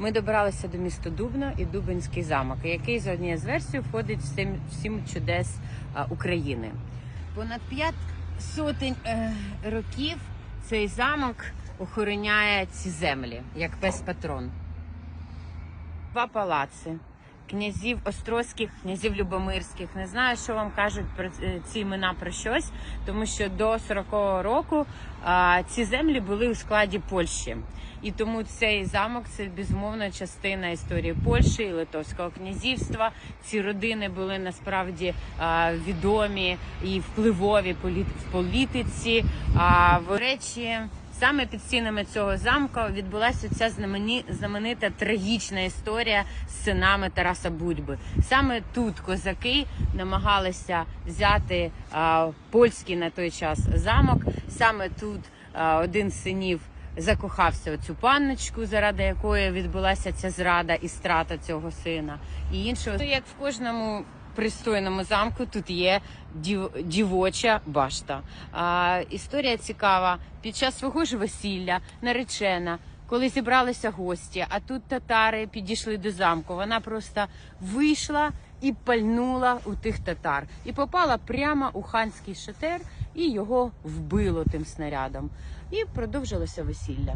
Ми добралися до міста Дубно і Дубинський замок, який за однією з версій входить в сім, чудес України. Понад п'ять сотень е, років цей замок охороняє ці землі, як пес патрон. Два палаци. Князів Острозьких, князів Любомирських. Не знаю, що вам кажуть про е, ці імена про щось, тому що до 40-го року а, ці землі були у складі Польщі. І тому цей замок це безумовно частина історії Польщі і Литовського князівства. Ці родини були насправді а, відомі і впливові полі- в політиці. А в речі, саме під стінами цього замку відбулася ця знамені, знаменита трагічна історія з синами Тараса Будьби. Саме тут козаки намагалися взяти а, польський на той час замок. Саме тут а, один з синів закохався цю панночку, заради якої відбулася ця зрада і страта цього сина. І іншого, як в кожному пристойному замку, тут є дів, дівоча башта. А, історія цікава. Під час свого ж весілля наречена. Коли зібралися гості, а тут татари підійшли до замку. Вона просто вийшла і пальнула у тих татар, і попала прямо у ханський шатер, і його вбило тим снарядом. І продовжилося весілля.